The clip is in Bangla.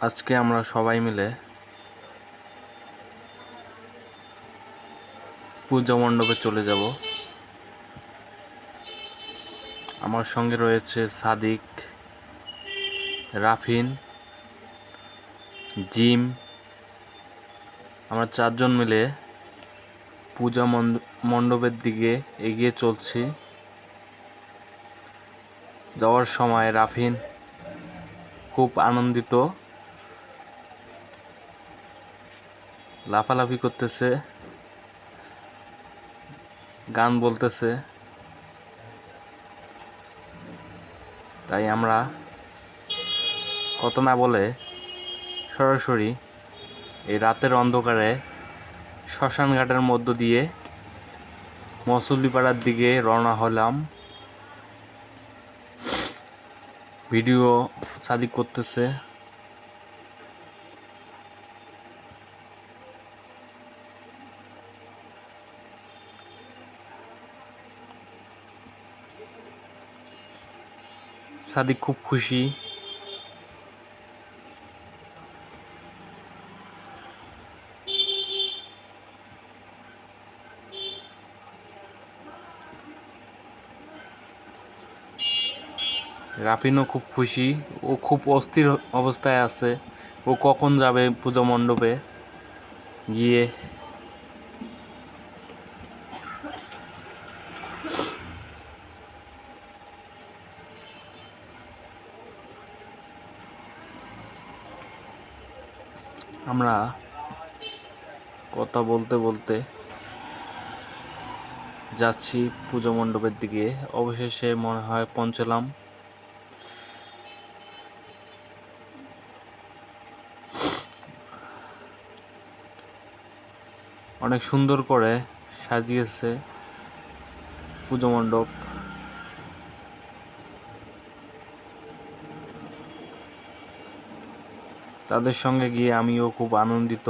আজকে আমরা সবাই মিলে পূজা মণ্ডপে চলে যাব। আমার সঙ্গে রয়েছে সাদিক, রাফিন, জিম। আমরা চারজন মিলে পূজা মণ্ড- মণ্ডপের দিকে এগিয়ে চলছি। যাওয়ার সময় রাফিন খুব আনন্দিত লাফালাফি করতেছে, গান বলতেছে। তাই আমরা কত না বলে সরাসরি এই রাতের অন্ধকারে শ্মশান ঘাটের মধ্য দিয়ে মসল্লিপাড়ার দিকে রওনা হলাম। ভিডিও সাদিক করতেছে। সাদিক খুব খুশি। রাফিনও খুব খুশি। ও খুব অস্থির অবস্থায় আছে। ও কখন যাবে পুজো মণ্ডপে? গিয়ে আমরা কথা বলতে বলতে যাচ্ছি পুজো মণ্ডপের দিকে। অবশেষে মনে হয় পৌঁছলাম। অনেক সুন্দর করে সাজিয়েছে পুজো মণ্ডপ। তাদের সঙ্গে গিয়ে আমিও খুব আনন্দিত।